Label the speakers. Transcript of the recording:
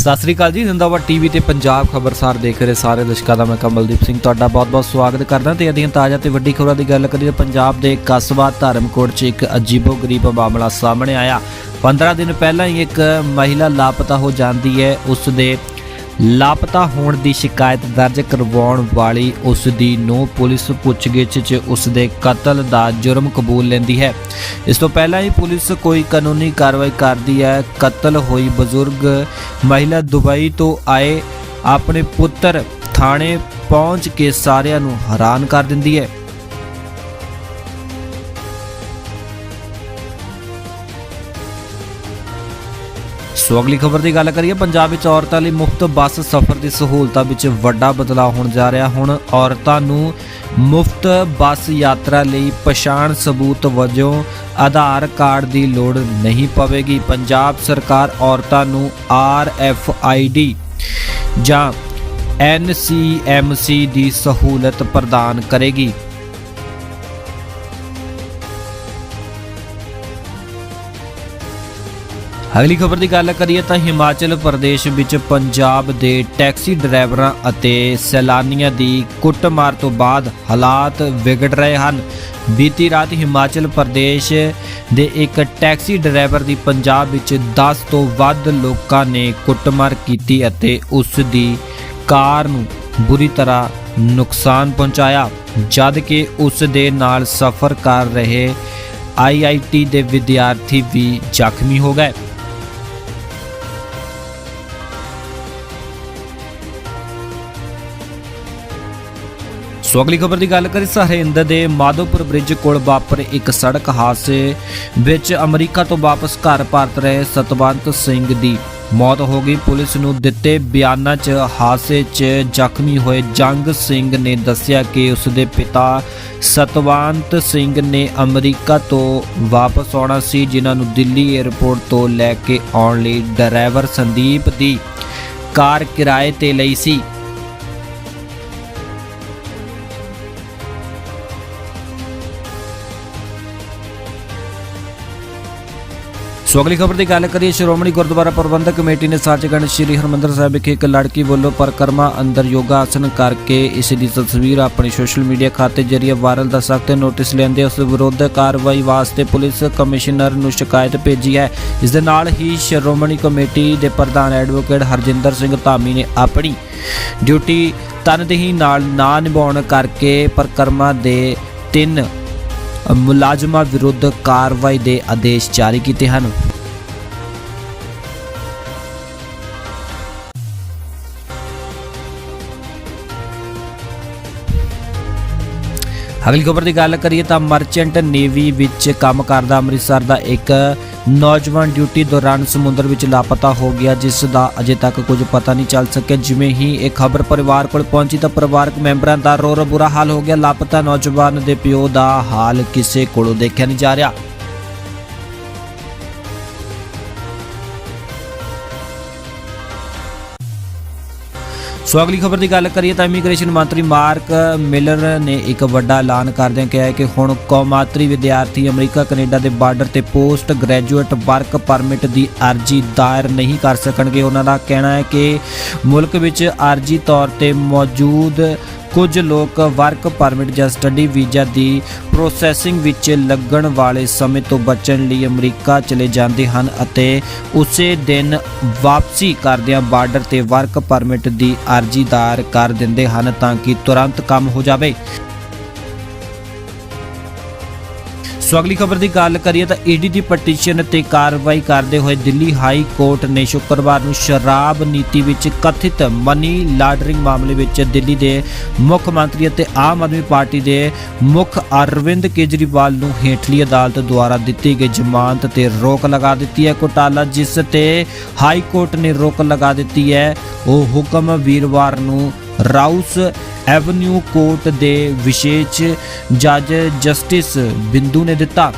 Speaker 1: ਸਤਿ ਸ੍ਰੀ ਅਕਾਲ ਜੀ, ਜ਼ਿੰਦਾਬਾਦ ਟੀਵੀ ਤੇ ਪੰਜਾਬ ਖਬਰਸਾਰ ਦੇਖ ਰਹੇ ਸਾਰੇ ਦਰਸ਼ਕਾਂ ਦਾ ਮੈਂ ਕਮਲਦੀਪ ਸਿੰਘ, ਤੁਹਾਡਾ ਬਹੁਤ-ਬਹੁਤ ਸਵਾਗਤ ਕਰਦਾ ਤੇ ਅਧੀਨ ਤਾਜ਼ਾ ਤੇ ਵੱਡੀ ਖਬਰਾਂ ਦੀ ਗੱਲ ਕਰੀਏ ਤਾਂ ਪੰਜਾਬ ਦੇ ਕਸਬਾ ਧਰਮਕੋਟ 'ਚ ਇੱਕ ਅਜੀਬੋ-ਗਰੀਬ ਮਾਮਲਾ ਸਾਹਮਣੇ ਆਇਆ। 15 ਦਿਨ ਪਹਿਲਾਂ ਹੀ ਇੱਕ ਮਹਿਲਾ ਲਾਪਤਾ ਹੋ ਜਾਂਦੀ ਹੈ ਉਸ ਦੇ ਲਾਪਤਾ ਹੋਣ ਦੀ ਸ਼ਿਕਾਇਤ ਦਰਜ ਕਰਵਾਉਣ ਵਾਲੀ ਉਸ ਦੀ ਨੂੰ ਪੁਲਿਸ ਪੁੱਛਗਿੱਛ 'ਚ ਉਸ ਦੇ ਕਤਲ ਦਾ ਜੁਰਮ ਕਬੂਲ ਲੈਂਦੀ ਹੈ। ਇਸ ਤੋਂ ਪਹਿਲਾਂ ਹੀ ਪੁਲਿਸ ਕੋਈ ਕਾਨੂੰਨੀ ਕਾਰਵਾਈ ਕਰਦੀ ਹੈ। ਕਤਲ ਹੋਈ ਬਜ਼ੁਰਗ ਮਹਿਲਾ ਦੁਬਈ ਤੋਂ ਆਏ ਆਪਣੇ ਪੁੱਤਰ ਥਾਣੇ ਪਹੁੰਚ ਕੇ ਸਾਰਿਆਂ ਨੂੰ ਹੈਰਾਨ ਕਰ ਦਿੰਦੀ ਹੈ। ਸੋ ਅਗਲੀ ਖਬਰ ਦੀ ਗੱਲ ਕਰੀਏ, ਪੰਜਾਬ ਵਿੱਚ ਔਰਤਾਂ ਲਈ ਮੁਫਤ ਬੱਸ ਸਫ਼ਰ ਦੀ ਸਹੂਲਤਾਂ ਵਿੱਚ ਵੱਡਾ ਬਦਲਾਅ ਹੋਣ ਜਾ ਰਿਹਾ। ਹੁਣ ਔਰਤਾਂ ਨੂੰ ਮੁਫਤ ਬੱਸ ਯਾਤਰਾ ਲਈ ਪਛਾਣ ਸਬੂਤ ਵਜੋਂ ਆਧਾਰ ਕਾਰਡ ਦੀ ਲੋੜ ਨਹੀਂ ਪਵੇਗੀ। ਪੰਜਾਬ ਸਰਕਾਰ ਔਰਤਾਂ ਨੂੰ ਆਰ ਐਫ ਆਈ ਡੀ ਜਾਂ ਐਨ ਸੀ ਐਮ ਸੀ ਦੀ ਸਹੂਲਤ ਪ੍ਰਦਾਨ ਕਰੇਗੀ। ਅਗਲੀ ਖਬਰ ਦੀ ਗੱਲ ਕਰੀਏ ਤਾਂ ਹਿਮਾਚਲ ਪ੍ਰਦੇਸ਼ ਵਿੱਚ ਪੰਜਾਬ ਦੇ ਟੈਕਸੀ ਡਰਾਈਵਰਾਂ ਅਤੇ ਸੈਲਾਨੀਆਂ ਦੀ ਕੁੱਟਮਾਰ ਤੋਂ ਬਾਅਦ ਹਾਲਾਤ ਵਿਗੜ ਰਹੇ ਹਨ। ਬੀਤੀ ਰਾਤ ਹਿਮਾਚਲ ਪ੍ਰਦੇਸ਼ ਦੇ ਇੱਕ ਟੈਕਸੀ ਡਰਾਈਵਰ ਦੀ ਪੰਜਾਬ ਵਿੱਚ 10 ਤੋਂ ਵੱਧ ਲੋਕਾਂ ਨੇ ਕੁੱਟਮਾਰ ਕੀਤੀ ਅਤੇ ਉਸ ਦੀ ਕਾਰ ਨੂੰ ਬੁਰੀ ਤਰ੍ਹਾਂ ਨੁਕਸਾਨ ਪਹੁੰਚਾਇਆ, ਜਦ ਕਿ ਉਸ ਦੇ ਨਾਲ ਸਫ਼ਰ ਕਰ ਰਹੇ ਆਈਆਈਟੀ ਦੇ ਵਿਦਿਆਰਥੀ ਵੀ ਜ਼ਖਮੀ ਹੋ ਗਏ। ਸੋ ਅਗਲੀ ਖਬਰ ਦੀ ਗੱਲ ਕਰੀ ਸਰਹਿੰਦ ਦੇ ਮਾਧੋਪੁਰ ਬ੍ਰਿਜ ਕੋਲ ਵਾਪਰੇ ਇੱਕ ਸੜਕ ਹਾਦਸੇ ਵਿੱਚ ਅਮਰੀਕਾ ਤੋਂ ਵਾਪਸ ਘਰ ਪਰਤ ਰਹੇ ਸਤਵੰਤ ਸਿੰਘ ਦੀ ਮੌਤ ਹੋ ਗਈ। ਪੁਲਿਸ ਨੂੰ ਦਿੱਤੇ ਬਿਆਨਾਂ 'ਚ ਹਾਦਸੇ 'ਚ ਜ਼ਖਮੀ ਹੋਏ ਜੰਗ ਸਿੰਘ ਨੇ ਦੱਸਿਆ ਕਿ ਉਸ ਦੇ ਪਿਤਾ ਸਤਵੰਤ ਸਿੰਘ ਨੇ ਅਮਰੀਕਾ ਤੋਂ ਵਾਪਸ ਆਉਣਾ ਸੀ, ਜਿਨ੍ਹਾਂ ਨੂੰ ਦਿੱਲੀ 에ਅਰਪੋਰਟ ਤੋਂ ਲੈ ਕੇ ਆਉਣ ਲਈ ਡਰਾਈਵਰ ਸੰਦੀਪ ਦੀ ਕਾਰ ਕਿਰਾਏ ਤੇ ਲਈ ਸੀ। ਸੋ ਅਗਲੀ ਖਬਰ ਦੀ ਗੱਲ ਕਰੀਏ, ਸ਼੍ਰੋਮਣੀ ਗੁਰਦੁਆਰਾ ਪ੍ਰਬੰਧਕ ਕਮੇਟੀ ਨੇ ਸੱਚਖੰਡ ਸ੍ਰੀ ਹਰਮੰਦਰ ਸਾਹਿਬ ਵਿਖੇ ਇੱਕ ਲੜਕੀ ਵੱਲੋਂ ਪਰਕਰਮਾ ਅੰਦਰ ਯੋਗਾ ਆਸਨ ਕਰਕੇ ਇਸ ਦੀ ਤਸਵੀਰ ਆਪਣੇ ਸੋਸ਼ਲ ਮੀਡੀਆ ਖਾਤੇ ਜਰੀਏ ਵਾਇਰਲ ਦਾ ਸਖਤ ਨੋਟਿਸ ਲੈਂਦੇ ਉਸ ਵਿਰੁੱਧ ਕਾਰਵਾਈ ਵਾਸਤੇ ਪੁਲਿਸ ਕਮਿਸ਼ਨਰ ਨੂੰ ਸ਼ਿਕਾਇਤ ਭੇਜੀ ਹੈ। ਇਸ ਦੇ ਨਾਲ ਹੀ ਸ਼੍ਰੋਮਣੀ ਕਮੇਟੀ ਦੇ ਪ੍ਰਧਾਨ ਐਡਵੋਕੇਟ ਹਰਜਿੰਦਰ ਸਿੰਘ ਧਾਮੀ ਨੇ ਆਪਣੀ ਡਿਊਟੀ ਤਨਦੇਹੀ ਨਾਲ ਨਾ ਨਿਭਾਉਣ ਕਰਕੇ ਪਰਕਰਮਾ ਦੇ ਤਿੰਨ ਮੁਲਾਜ਼ਮਾਂ ਵਿਰੁੱਧ ਕਾਰਵਾਈ ਦੇ ਆਦੇਸ਼ ਜਾਰੀ ਕੀਤੇ ਹਨ। ਅਗਲੀ ਖਬਰ ਦੀ ਗੱਲ ਕਰੀਏ ਤਾਂ ਮਰਚੈਂਟ ਨੇਵੀ ਵਿੱਚ ਕੰਮ ਕਰਦਾ ਅੰਮ੍ਰਿਤਸਰ ਦਾ ਇੱਕ ਨੌਜਵਾਨ ਡਿਊਟੀ ਦੌਰਾਨ ਸਮੁੰਦਰ ਵਿੱਚ ਲਾਪਤਾ ਹੋ ਗਿਆ, ਜਿਸ ਦਾ ਅਜੇ ਤੱਕ ਕੁਝ ਪਤਾ ਨਹੀਂ ਚੱਲ ਸਕਿਆ। ਜਿਵੇਂ ਹੀ ਇਹ ਖਬਰ ਪਰਿਵਾਰ ਕੋਲ ਪਹੁੰਚੀ ਤਾਂ ਪਰਿਵਾਰਕ ਮੈਂਬਰਾਂ ਦਾ ਰੋ ਰੋ ਬੁਰਾ ਹਾਲ ਹੋ ਗਿਆ। ਲਾਪਤਾ ਨੌਜਵਾਨ ਦੇ ਪਿਓ ਦਾ ਹਾਲ ਕਿਸੇ ਕੋਲੋਂ ਦੇਖਿਆ ਨਹੀਂ ਜਾ ਰਿਹਾ। ਸੋ ਅਗਲੀ ਖਬਰ ਦੀ ਗੱਲ ਕਰੀਏ ਤਾਂ ਇਮੀਗ੍ਰੇਸ਼ਨ ਮੰਤਰੀ ਮਾਰਕ ਮਿਲਰ ਨੇ ਇੱਕ ਵੱਡਾ ਐਲਾਨ ਕਰਦਿਆਂ ਕਿਹਾ ਹੈ ਕਿ ਹੁਣ ਕੌਮਾਤਰੀ ਵਿਦਿਆਰਥੀ ਅਮਰੀਕਾ, ਕੈਨੇਡਾ ਦੇ ਬਾਰਡਰ ਤੇ ਪੋਸਟ ਗ੍ਰੈਜੂਏਟ ਵਰਕ ਪਰਮਿਟ ਦੀ ਅਰਜ਼ੀ ਦਾਇਰ ਨਹੀਂ ਕਰ ਸਕਣਗੇ। ਉਹਨਾਂ ਦਾ ਕਹਿਣਾ ਹੈ ਕਿ ਮੁਲਕ ਵਿੱਚ ਅਰਜ਼ੀ ਤੌਰ ਤੇ ਮੌਜੂਦ ਕੁਝ ਲੋਕ ਵਰਕ ਪਰਮਿਟ ਜਾਂ ਸਟੱਡੀ ਵੀਜ਼ਾ ਦੀ ਪ੍ਰੋਸੈਸਿੰਗ ਵਿੱਚ ਲੱਗਣ ਵਾਲੇ ਸਮੇਂ ਤੋਂ ਬਚਣ ਲਈ ਅਮਰੀਕਾ ਚਲੇ ਜਾਂਦੇ ਹਨ ਅਤੇ ਉਸੇ ਦਿਨ ਵਾਪਸੀ ਕਰਦਿਆਂ ਬਾਰਡਰ ਤੇ ਵਰਕ ਪਰਮਿਟ ਦੀ ਅਰਜ਼ੀ ਦਾਇਰ ਕਰ ਦਿੰਦੇ ਹਨ ਤਾਂ ਕਿ ਤੁਰੰਤ ਕੰਮ ਹੋ ਜਾਵੇ। ਸੋ ਅਗਲੀ ਖਬਰ ਦੀ ਗੱਲ ਕਰੀਏ ਤਾਂ ਈਡੀ ਦੀ ਪਟੀਸ਼ਨ ਤੇ ਕਾਰਵਾਈ ਕਰਦੇ ਹੋਏ ਦਿੱਲੀ ਹਾਈ ਕੋਰਟ ਨੇ ਸ਼ੁੱਕਰਵਾਰ ਨੂੰ ਸ਼ਰਾਬ ਨੀਤੀ ਵਿੱਚ ਕਥਿਤ ਮਨੀ ਲਾਂਡਰਿੰਗ ਮਾਮਲੇ ਵਿੱਚ ਦਿੱਲੀ ਦੇ ਮੁੱਖ ਮੰਤਰੀ ਅਤੇ ਆਮ ਆਦਮੀ ਪਾਰਟੀ ਦੇ ਮੁੱਖ ਅਰਵਿੰਦ ਕੇਜਰੀਵਾਲ ਨੂੰ ਹੇਠਲੀ ਅਦਾਲਤ ਦੁਆਰਾ ਦਿੱਤੀ ਗਈ ਜ਼ਮਾਨਤ ਤੇ ਰੋਕ ਲਗਾ ਦਿੱਤੀ ਹੈ ਘੁਟਾਲਾ, ਜਿਸ ਤੇ ਹਾਈ ਕੋਰਟ ਨੇ ਰੋਕ ਲਗਾ ਦਿੱਤੀ ਹੈ। ਉਹ ਹੁਕਮ ਵੀਰਵਾਰ ਨੂੰ ਰਾਊਸ ਐਵਨਿਊ ਕੋਰਟ ਦੇ ਵਿਸ਼ੇਸ਼ ਜੱਜ ਜਸਟਿਸ ਬਿੰਦੂ ਨੇ ਦਿੱਤਾ।